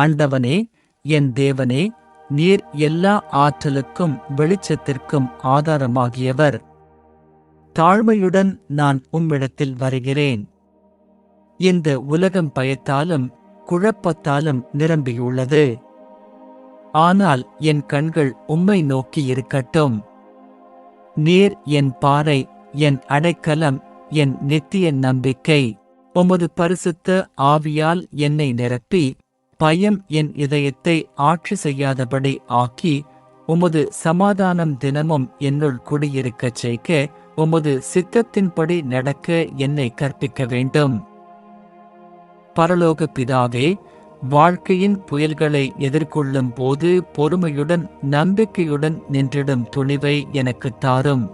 ஆண்டவனே என் தேவனே நீர் எல்லா ஆற்றலுக்கும் வெளிச்சத்திற்கும் ஆதாரமாகியவர். தாழ்மையுடன் நான் உம்மிடத்தில் வருகிறேன். இந்த உலகம் பயத்தாலும் குழப்பத்தாலும் நிரம்பியுள்ளது. ஆனால் என் கண்கள் உம்மை நோக்கி இருக்கட்டும். நீர் என் பாறை என் அடைக்கலம் என் நித்திய நம்பிக்கை. உமது பரிசுத்த ஆவியால் என்னை நிரப்பி பயம் என் இதயத்தை ஆட்சி செய்யாதபடி ஆக்கி உமது சமாதானம் தினமும் என்னுள் குடியிருக்கச் செய்க உமது சித்தத்தின்படி நடக்க என்னை கற்பிக்க வேண்டும். பரலோக பிதாவே வாழ்க்கையின் புயல்களை எதிர்கொள்ளும் போது பொறுமையுடன் நம்பிக்கையுடன் நின்றிடும் துணிவை எனக்கு தாரும்.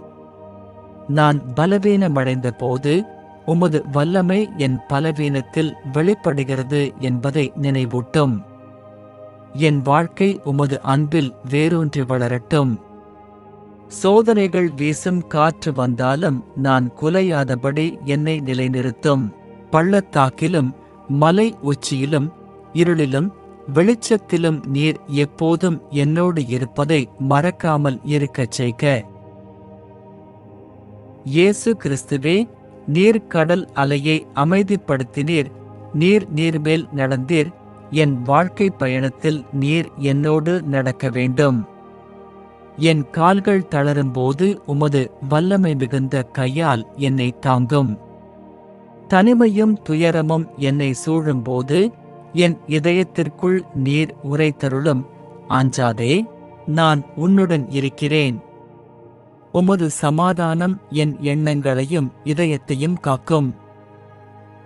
நான் பலவீனமடைந்த போது உமது வல்லமை என் பலவீனத்தில் வெளிப்படுகிறது என்பதை நினைவூட்டும். என் வாழ்க்கை உமது அன்பில் வேரூன்றி வளரட்டும். சோதனைகள் வீசும் காற்று வந்தாலும் நான் குலையாதபடி என்னை நிலைநிறுத்தும். பள்ளத்தாக்கிலும் மலை உச்சியிலும் இருளிலும் வெளிச்சத்திலும் நீர் எப்போதும் என்னோடு இருப்பதை மறக்காமல் இருக்கச் செய்க. இயேசு கிறிஸ்துவே நீர் கடல் அலையை அமைதிப்படுத்தினீர் நீர் நீர்மேல் நடந்தீர் என் வாழ்க்கை பயணத்தில் நீர் என்னோடு நடக்க வேண்டும். என் கால்கள் தளரும்போது உமது வல்லமை மிகுந்த கையால் என்னை தாங்கும். தனிமையும் துயரமும் என்னை சூழும்போது என் இதயத்திற்குள் நீர் உரைத்தருளும் அஞ்சாதே நான் உன்னுடன் இருக்கிறேன். உமது சமாதானம் என் எண்ணங்களையும் இதயத்தையும் காக்கும்.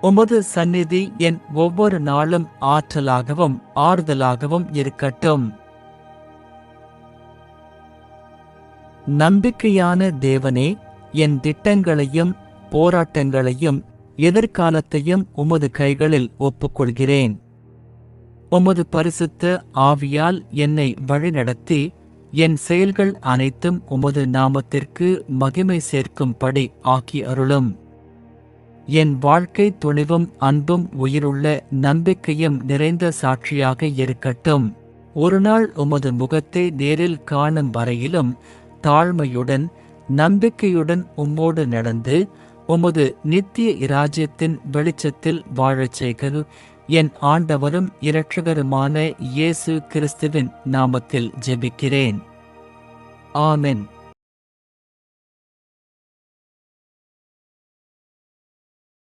உமது சந்நிதி என் ஒவ்வொரு நாளும் ஆற்றலாகவும் ஆறுதலாகவும் இருக்கட்டும். நம்பிக்கையான தேவனே என் திட்டங்களையும் போராட்டங்களையும் எதிர்காலத்தையும் உமது கைகளில் ஒப்புக்கொள்கிறேன். உமது பரிசுத்த ஆவியால் என்னை வழிநடத்தி என் செயல்கள் அனைத்தும் உமது நாமத்திற்கு மகிமை சேர்க்கும்படி ஆக்கி அருளும். என் வாழ்க்கை துணிவும் அன்பும் உயிருள்ள நம்பிக்கையும் நிறைந்த சாட்சியாக இருக்கட்டும். ஒரு நாள் உமது முகத்தை நேரில் காணும் வரையிலும் தாழ்மையுடன் நம்பிக்கையுடன் உம்மோடு நடந்து உமது நித்திய இராஜ்யத்தின் வெளிச்சத்தில் வாழச் செய்கிறது என் ஆண்டவரும் இரட்சகருமான இயேசு கிறிஸ்துவின் நாமத்தில் ஜெபிக்கிறேன். ஆமென்.